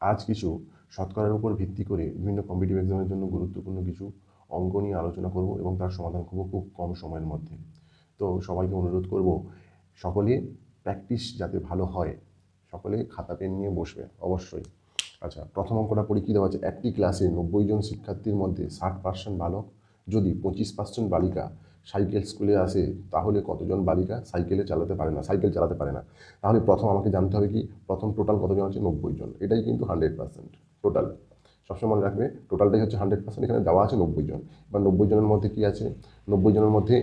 আজ কিছু শতকরার উপর ভিত্তি করে বিভিন্ন কম্পিটিভ এক্সামের জন্য গুরুত্বপূর্ণ কিছু অঙ্ক নিয়ে আলোচনা করব এবং তার সমাধান করব খুব কম সময়ের মধ্যে। তো সবাইকে অনুরোধ করব, সকলে প্র্যাকটিস যাতে ভালো হয়, সকলে খাতা পেন নিয়ে বসবে, অবশ্যই। আচ্ছা প্রথম অঙ্কটা দেওয়া আছে? একটি ক্লাসে নব্বই জন শিক্ষার্থীর মধ্যে ষাট পার্সেন্ট বালক, যদি পঁচিশ পার্সেন্ট বালিকা সাইকেল স্কুলে আসে, তাহলে কতজন বালিকা সাইকেলে চালাতে পারে না, সাইকেল চালাতে পারে না? তাহলে প্রথম আমাকে জানতে হবে কি, প্রথম টোটাল কতজন আছে? নব্বই জন। এটাই কিন্তু হান্ড্রেড পার্সেন্ট টোটাল সবসময় মনে রাখবে টোটালটাই হচ্ছে হান্ড্রেড পার্সেন্ট এখানে দেওয়া আছে নব্বই জন। এবার নব্বই জনের মধ্যে কি আছে? নব্বই জনের মধ্যে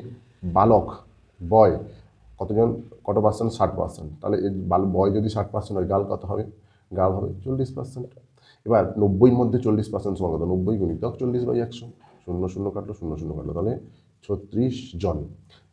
বালক, বয়, কতজন? কত পার্সেন্ট ষাট পার্সেন্ট তাহলে বাল, বয় যদি ষাট পার্সেন্ট হয় গাল কত হবে? গাল হবে চল্লিশ পার্সেন্ট এবার নব্বইয়ের মধ্যে চল্লিশ পার্সেন্ট সমান কত? নব্বই গুণিতক চল্লিশ বাই একশো। শূন্য শূন্য কাটলো, শূন্য শূন্য কাটলো। তাহলে ছত্রিশ জন।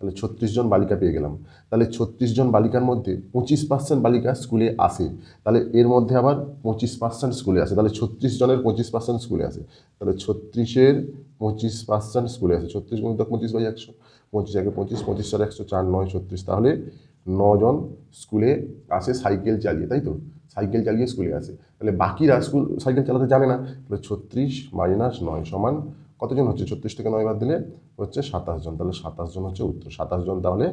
তাহলে ছত্রিশ জন বালিকা পেয়ে গেলাম। তাহলে ছত্রিশ জন বালিকার মধ্যে পঁচিশ পার্সেন্ট বালিকা স্কুলে আসে। তাহলে এর মধ্যে আবার পঁচিশ পার্সেন্ট স্কুলে আসে। তাহলে ছত্রিশ জনের পঁচিশ পার্সেন্ট স্কুলে আসে। তাহলে ছত্রিশের পঁচিশ পার্সেন্ট স্কুলে আসে। ছত্রিশ গুণিতক পঁচিশ বাই একশো। পঁচিশ একে পঁচিশ পঁচিশ চার একশো চার, নয়, ছত্রিশ। তাহলে নজন স্কুলে আসে সাইকেল চালিয়ে, তাই তো? সাইকেল চালিয়ে স্কুলে আসে। তাহলে বাকিরা স্কুল সাইকেল চালাতে জানে না। তাহলে ছত্রিশ মাইনাস নয় সমান কতজন হচ্ছে? ছত্রিশ থেকে নয় বাদ দিলে হচ্ছে সাতাশ জন তাহলে সাতাশ জন হচ্ছে উত্তর। সাতাশ জন তাহলে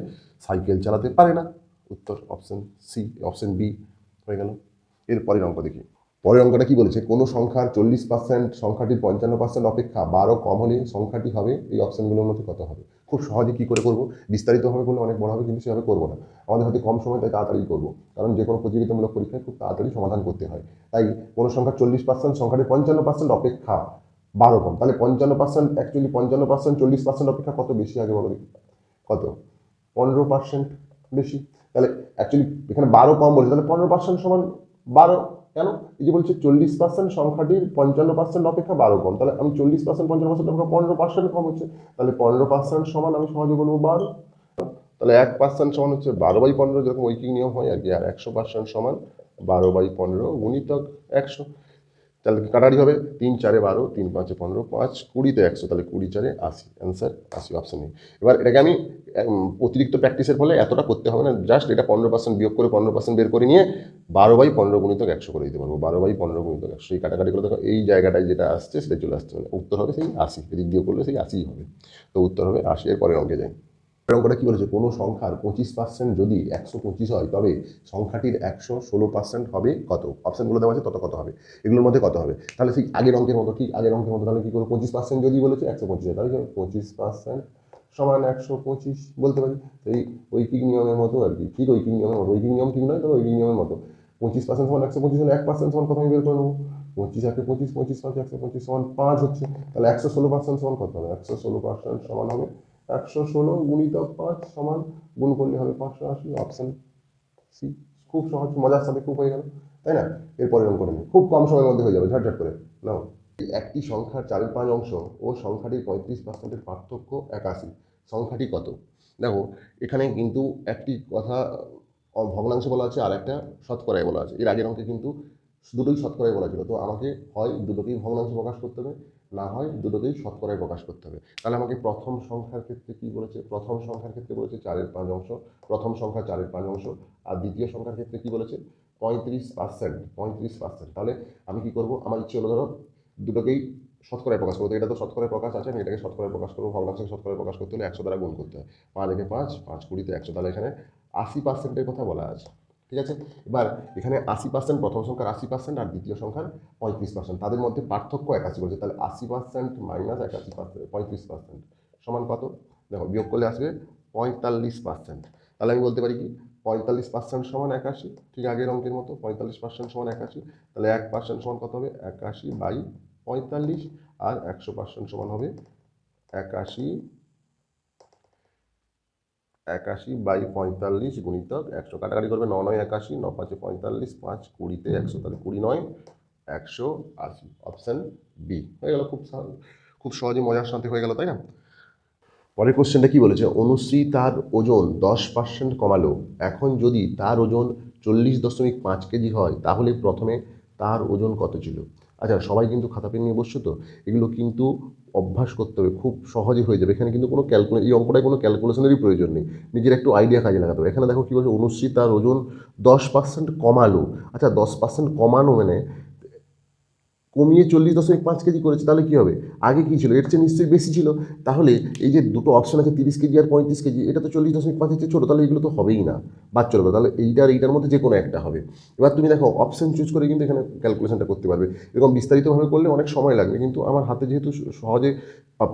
সাইকেল চালাতে পারে না। উত্তর অপশন সি, অপশন বি হয়ে গেল। এর পরের অঙ্ক দেখি। পরের অঙ্কটা কি বলেছে? কোনো সংখ্যার চল্লিশ পার্সেন্ট সংখ্যাটির পঞ্চান্ন পার্সেন্ট অপেক্ষা বারো কম হলে সংখ্যাটি হবে, এই অপশনগুলোর মধ্যে কত হবে? খুব সহজে কী করে করব? বিস্তারিতভাবে করলে অনেক বড় হবে, কিন্তু সেভাবে করব না। আমাদের হয়তো কম সময়, তাই তাড়াতাড়ি করব। কারণ যে কোনো প্রতিযোগিতামূলক পরীক্ষায় খুব তাড়াতাড়ি সমাধান করতে হয়। তাই কোনো সংখ্যা চল্লিশ পার্সেন্ট সংখ্যাটির পঞ্চান্ন পার্সেন্ট অপেক্ষা বারো কম। তাহলে পঞ্চান্ন পার্সেন্ট অ্যাকচুয়ালি পঞ্চান্ন পার্সেন্ট চল্লিশ পার্সেন্ট অপেক্ষা কত বেশি আগে বলো দেখি। কত? পনেরো পার্সেন্ট বেশি। তাহলে অ্যাকচুয়ালি এখানে বারো কম বলছে। তাহলে পনেরো পার্সেন্ট সমান বারো কেন? এই যে বলছে চল্লিশ পার্সেন্ট সংখ্যাটির পঞ্চান্ন পার্সেন্ট অপেক্ষা বারো কম। তাহলে আমি চল্লিশ পার্সেন্ট পঞ্চান্ন পার্সেন্ট অপেক্ষা পনেরো পার্সেন্ট কম হচ্ছে। তাহলে পনেরো পার্সেন্ট সমান আমি সহজে বলব বারো। তাহলে এক পার্সেন্ট সমান হচ্ছে বারো বাই পনেরো, যেরকম ঐকিক নিয়ম হয় আর কি। আর একশো পার্সেন্ট সমান বারো বাই পনেরো গুণিতক একশো। তাহলে কাটারি হবে তিন চারে বারো, তিন পাঁচে পনেরো, পাঁচ কুড়িতে একশো, তাহলে কুড়ি চারে আশি। অ্যান্সার আশি অপশন নেই এবার এটাকে আমি অতিরিক্ত প্র্যাকটিসের ফলে এতটা করতে হবে না জাস্ট এটা পনেরো পার্সেন্ট বিয়োগ করে পনেরো পার্সেন্ট বের করে নিয়ে বারো বাই পনেরো গুণিতক একশো করে দিতে পারব। বারো বাই পনেরো গুণিতক একশো। এই কাটাকাটি করে দেখো, এই জায়গাটায় যেটা আসছে সেটা চলে আসছে। মানে উত্তর হবে সেই আশি, এদিক দিয়ে করলে সেই আশিই হবে। তো উত্তর হবে আশি। এর পরের অঙ্কে পরের অঙ্কটা কী বলেছে? কোনো সংখ্যার পঁচিশ পার্সেন্ট যদি একশো পঁচিশ হয়, তবে সংখ্যাটির একশো ষোলো পার্সেন্ট হবে কত? অপশানগুলো দেওয়া আছে, তত কত হবে? এগুলোর মধ্যে কত হবে? তাহলে সেই আগের অঙ্কের মতো ঠিক আগের অঙ্কের মতো তাহলে কী করব পঁচিশ পার্সেন্ট যদি বলেছে, একশো পঁচিশ হয়। তাহলে পঁচিশ পার্সেন্ট সমান একশো পঁচিশ বলতে পারি। এই ঐকিক নিয়মের মতো আর কি। ঠিক ঐকিক নিয়মের মতো। ঐকিক নিয়ম ঠিক নয়, তবে ঐকিক নিয়মের মতো। পঁচিশ পার্সেন্ট সমান একশো পঁচিশ হলে এক পার্সেন্ট সমান কত আমি বের করে নেব? পঁচিশ একে পঁচিশ পঁচিশ পাঁচ, একশো পঁচিশ সমান পাঁচ হচ্ছে। তাহলে একশো ষোলো পার্সেন্ট সমান কত হবে? একশো ষোলো পার্সেন্ট সমান হবে একশো ষোলো গুণিতক পাঁচ সমান গুণ করলে হবে পাঁচশো আশি অপশন সি খুব সহজ, মজার সাথে খুব হয়ে গেল, তাই না? এরপরে এরকম করে নিই খুব কম সময়ের মধ্যে হয়ে যাবে, ঝটঝট করে, নাও। একটি সংখ্যার চারের পাঁচ অংশ ও সংখ্যাটির পঁয়ত্রিশ পার্সেন্টের পার্থক্য একাশি। সংখ্যাটি কত? দেখো, এখানে কিন্তু একটি কথা ভগ্নাংশে বলা আছে আর একটা শতকরায় বলা আছে। এর আগের অঙ্কে কিন্তু দুটোই শতকরায় বলা ছিল, তো আমাকে হয় দুটোকেই ভগ্নাংশে প্রকাশ করতে হবে। না হয় দুটোকেই শতকরায় প্রকাশ করতে হবে। তাহলে আমাকে প্রথম সংখ্যার ক্ষেত্রে কি বলেছে? প্রথম সংখ্যার ক্ষেত্রে বলেছে চারের পাঁচ অংশ, প্রথম সংখ্যা চারের পাঁচ অংশ, আর দ্বিতীয় সংখ্যার ক্ষেত্রে কি বলেছে? পঁয়ত্রিশ পার্সেন্ট পঁয়ত্রিশ পার্সেন্ট তাহলে আমি কি করব? আমার ইচ্ছে হলো ধরো দুটোকেই শতকরায় প্রকাশ করব এটা তো শতকরায় প্রকাশ আছে, আমি এটাকে শতকরায় প্রকাশ করব ভগ্নাংশকে শতকরায় প্রকাশ করতে হলে একশো দ্বারা গুণ করতে হয়। পাঁচ একে পাঁচ পাঁচ কুড়িতে একশো। তাহলে এখানে আশি পার্সেন্টের কথা বলা আছে। ঠিক আছে? এবার এখানে আশি পার্সেন্ট প্রথম সংখ্যার আশি পার্সেন্ট আর দ্বিতীয় সংখ্যার পঁয়ত্রিশ পার্সেন্ট তাদের মধ্যে পার্থক্য একাশি বলছে তাহলে আশি পার্সেন্ট মাইনাস একাশি পার্সেন্ট পঁয়ত্রিশ পার্সেন্ট সমান কত? দেখো, বিয়োগ করলে আসবে পঁয়তাল্লিশ পার্সেন্ট তাহলে আমি বলতে পারি কি? পঁয়তাল্লিশ পার্সেন্ট সমান একাশি, ঠিক আগের অঙ্কের মতো পঁয়তাল্লিশ পার্সেন্ট সমান একাশি, তাহলে এক পার্সেন্ট সমান কত হবে? একাশি বাই পঁয়তাল্লিশ আর একশো পার্সেন্ট সমান হবে একাশি একাশি বাই পঁয়তাল্লিশ গুণিতক একশো, কাটাকাটি করবে ন নয় একাশি, ন পাঁচে পঁয়তাল্লিশ, পাঁচ কুড়িতে একশো, তাহলে কুড়ি নয়, একশো আশি। অপশান বি হয়ে গেল, খুব খুব সহজে মজার সাথে হয়ে গেল, তাই না? পরের কোশ্চেনটা কি বলেছে? অনুশ্রী তার ওজন দশ পার্সেন্ট কমালো। এখন যদি তার ওজন চল্লিশ দশমিক পাঁচ কেজি হয়, তাহলে প্রথমে তার ওজন কত ছিল? আচ্ছা সবাই কিন্তু খাতা পেন নিয়ে বসছো তো? এগুলো কিন্তু অভ্যাস করতে হবে, খুব সহজে হয়ে যাবে। এখানে কিন্তু কোনো ক্যালকুলে এই অঙ্কটায় কোনো ক্যালকুলেশনেরই প্রয়োজন নেই। নিজের একটু আইডিয়া কাজে লাগাতে হবে। এখানে দেখো কী বলছে অনুশ্রী তার ওজন দশ পার্সেন্ট কমালো। আচ্ছা দশ পার্সেন্ট কমানো মানে কমিয়ে চল্লিশ দশমিক পাঁচ কেজি করেছে, তাহলে কী হবে? আগে কী ছিল? এর চেয়ে নিশ্চয়ই বেশি ছিল। তাহলে এই যে দুটো অপশন আছে, তিরিশ কেজি আর পঁয়ত্রিশ কেজি, এটা তো চল্লিশ দশমিক পাঁচের চেয়ে ছোটো, তাহলে এগুলো তো হবেই না। বাদ চলবে তাহলে এইটার এইটার মধ্যে যে কোনো একটা হবে। এবার তুমি দেখো অপশন চুজ করে কিন্তু এখানে ক্যালকুলেশনটা করতে পারবে। এরকম বিস্তারিতভাবে করলে অনেক সময় লাগবে। কিন্তু আমার হাতে যেহেতু সহজে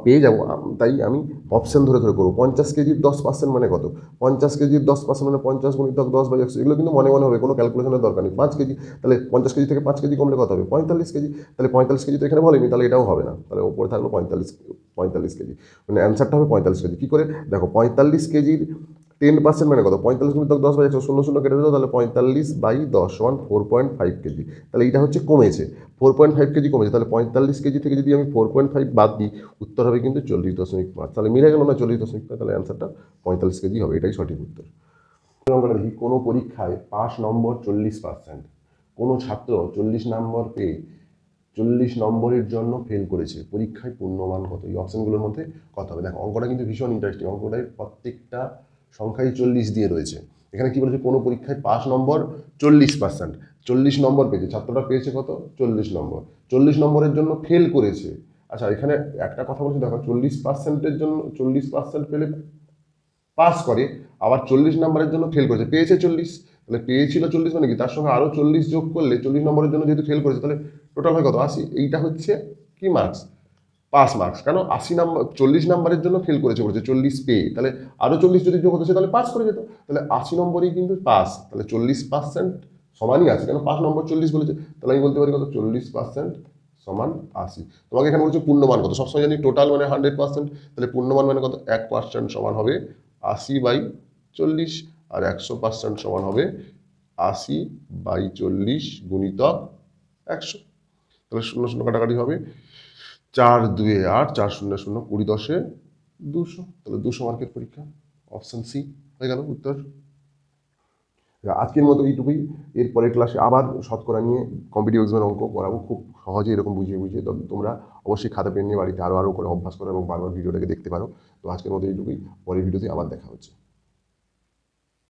পেয়ে যাব তাই আমি অপশন ধরে ধরে করব। পঞ্চাশ কেজির দশ পার্সেন্ট মানে কত? পঞ্চাশ কেজির দশ পার্সেন্ট মানে পঞ্চাশ গুণিতক দশ বাই একশো। এগুলো কিন্তু মনে মনে হবে, কোনো ক্যালকুলেশনের দরকার নেই। পাঁচ কেজি, তাহলে পঞ্চাশ কেজি থেকে পাঁচ কেজি কমলে কত হবে? পঁয়তাল্লিশ কেজি। তাহলে পঁয়তাল্লিশ কেজি তো এখানে বলেনি, তাহলে এটাও হবে না। তাহলে ওপরে থাকল পঁয়তাল্লিশ পঁয়তাল্লিশ কেজি। মানে অ্যান্সারটা হবে পঁয়তাল্লিশ কেজি। কী করে? দেখো, পঁয়তাল্লিশ কেজির টেন পার্সেন্ট মানে কত? পঁয়তাল্লিশ গুণিতক দশ বাই একশো শূন্য শূন্য কেটে দিল তাহলে পঁয়তাল্লিশ বাই দশ one four point five KG. তাহলে এইটা হচ্ছে কমেছে। ফোর পয়েন্ট ফাইভ কেজি কমেছে। তাহলে পঁয়তাল্লিশ কেজি থেকে যদি আমি ফোর পয়েন্ট ফাইভ বাদ দিই, উত্তর হবে কিন্তু চল্লিশ দশমিক পাঁচ। তাহলে মিলে গেল না চল্লিশ দশমিক পাঁচ? তাহলে অ্যান্সারটা পঁয়তাল্লিশ কেজি হবে। এটাই সঠিক উত্তর। আমরা দেখি। কোনো পরীক্ষায় পাস নম্বর চল্লিশ পার্সেন্ট কোনো ছাত্র চল্লিশ নম্বর পেয়ে চল্লিশ নম্বরের জন্য ফেল করেছে। পরীক্ষায় পূর্ণমান কত? এই অপশনগুলোর মধ্যে কত হবে। দেখো, অঙ্কটা কিন্তু ভীষণ ইন্টারেস্টিং অঙ্কটায় প্রত্যেকটা সংখ্যাই চল্লিশ দিয়ে রয়েছে। এখানে কি বলেছে? কোনো পরীক্ষায় পাস নম্বর চল্লিশ পার্সেন্ট চল্লিশ নম্বর পেয়েছে। ছাত্রটা পেয়েছে কত? চল্লিশ নম্বর। চল্লিশ নম্বরের জন্য ফেল করেছে। আচ্ছা এখানে একটা কথা বলছি, দেখো, চল্লিশ পার্সেন্টের জন্য, চল্লিশ পার্সেন্ট পেলে পাস করে, আবার চল্লিশ নম্বরের জন্য ফেল করেছে। পেয়েছে চল্লিশ। তাহলে পেয়েছিল চল্লিশ মানে কি? তার সঙ্গে আরও চল্লিশ যোগ করলে চল্লিশ নম্বরের জন্য যেহেতু ফেল করেছে, তাহলে টোটাল হয় কত? আশি। এইটা হচ্ছে কি মার্কস পাস মার্কস কেন? আশি নাম্বার চল্লিশ নাম্বারের জন্য ফেল করেছে বলেছে চল্লিশ পেয়ে। তাহলে আরও চল্লিশ যদি যোগ হতো তাহলে পাস করে যেত। তাহলে আশি নম্বরই কিন্তু পাস তাহলে চল্লিশ পার্সেন্ট সমানই আছে। কেন? পাঁচ নম্বর চল্লিশ বলেছে। তাহলে আমি বলতে পারি কত? চল্লিশ পার্সেন্ট সমান আশি। তোমাকে এখানে বলছে পূর্ণমান কত? সবসময় জানি টোটাল মানে হান্ড্রেড পার্সেন্ট তাহলে পূর্ণমান মানে কত? এক পার্সেন্ট সমান হবে আশি বাই চল্লিশ, আর একশো পার্সেন্ট সমান হবে আশি বাই চল্লিশ গুণিতক একশো। তাহলে শূন্য শূন্য কাটাকাটি হবে। চার দুয়ে আট, চার শূন্য শূন্য, কুড়ি দশে দুশো। তাহলে দুশো মার্কের পরীক্ষা অপশন সি হয়ে গেল উত্তর। আজকের মতো এইটুকুই। এর পরের ক্লাসে আবার শতকরা নিয়ে কম্পিটিভ এক্সামের অঙ্ক করাবো। খুব সহজে এরকম বুঝিয়ে বুঝিয়ে তোমরা অবশ্যই খাতা, পেন নিয়ে বাড়িতে আরও আরও করে অভ্যাস করো এবং বারবার ভিডিওটাকে দেখতে পারো। তো আজকের মতো এইটুকুই। পরের ভিডিওতে আবার দেখা হচ্ছে।